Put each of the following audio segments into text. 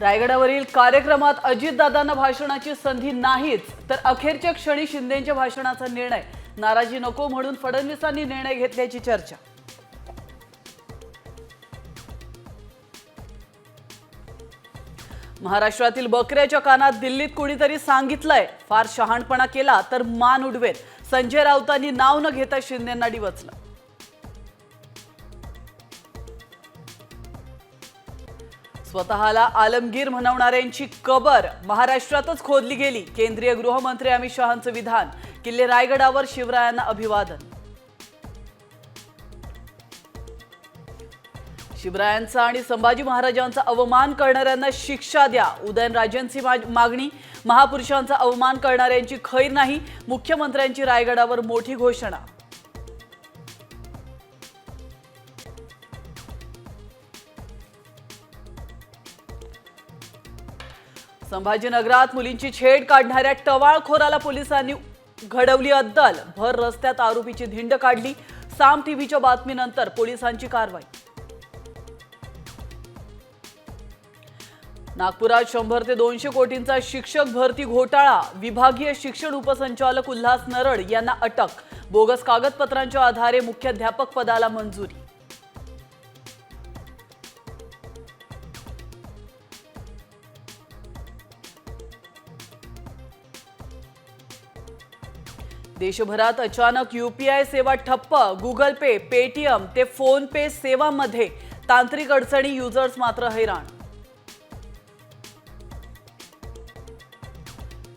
रायगडावरील कार्यक्रमात अजितदादांना भाषणाची संधी नाहीच तर अखेरच्या क्षणी शिंदेच्या भाषणाचा निर्णय. नाराजी नको म्हणून फडणवीसांनी निर्णय घेतल्याची चर्चा. महाराष्ट्रातील बकऱ्याच्या कानात दिल्लीत कुणीतरी सांगितलंय फार शहाणपणा केला तर मान उडवेल. संजय राऊतांनी नाव न घेता शिंदेंना डिवचलं. स्वतःला आलमगीर म्हणवणाऱ्यांची कबर महाराष्ट्रातच खोदली गेली. केंद्रीय गृहमंत्री अमित शहांचं विधान किल्ले रायगडावर शिवरायांना अभिवादन. शिवरायांचा आणि संभाजी महाराजांचा अवमान करणाऱ्यांना शिक्षा द्या. उदयनराजेंची मागणी महापुरुषांचा अवमान करणाऱ्यांची खैर नाही. मुख्यमंत्र्यांची रायगडावर मोठी घोषणा. संभाजीनगरात मुलींची छेड काढणाऱ्या टवाळखोराला पोलिसांनी घडवली अद्दल. भर रस्त्यात आरोपीची धिंड काढली. साम टीव्हीच्या बातमीनंतर पोलिसांची कारवाई. नागपुरात शंभर ते दोनशे कोटींचा शिक्षक भरती घोटाळा. विभागीय शिक्षण उपसंचालक उल्हास नरड यांना अटक. बोगस कागदपत्रांच्या आधारे मुख्याध्यापक पदाला मंजुरी. देशभरात अचानक यूपीआय सेवा ठप्प गुगल पे पेटीएम ते फोन पे सेवामध्ये तांत्रिक अडचणी युजर्स मात्र हैराण.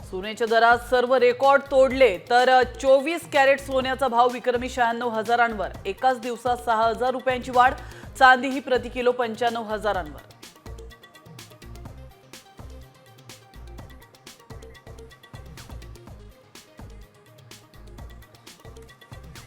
सोन्याच्या दरात सर्व रेकॉर्ड तोडले तर चोवीस कॅरेट सोन्याचा भाव विक्रमी शहाण्णव हजारांवर. एकाच दिवसात सहा हजार रुपयांची वाढ चांदी ही प्रति किलो पंच्याण्णव हजारांवर.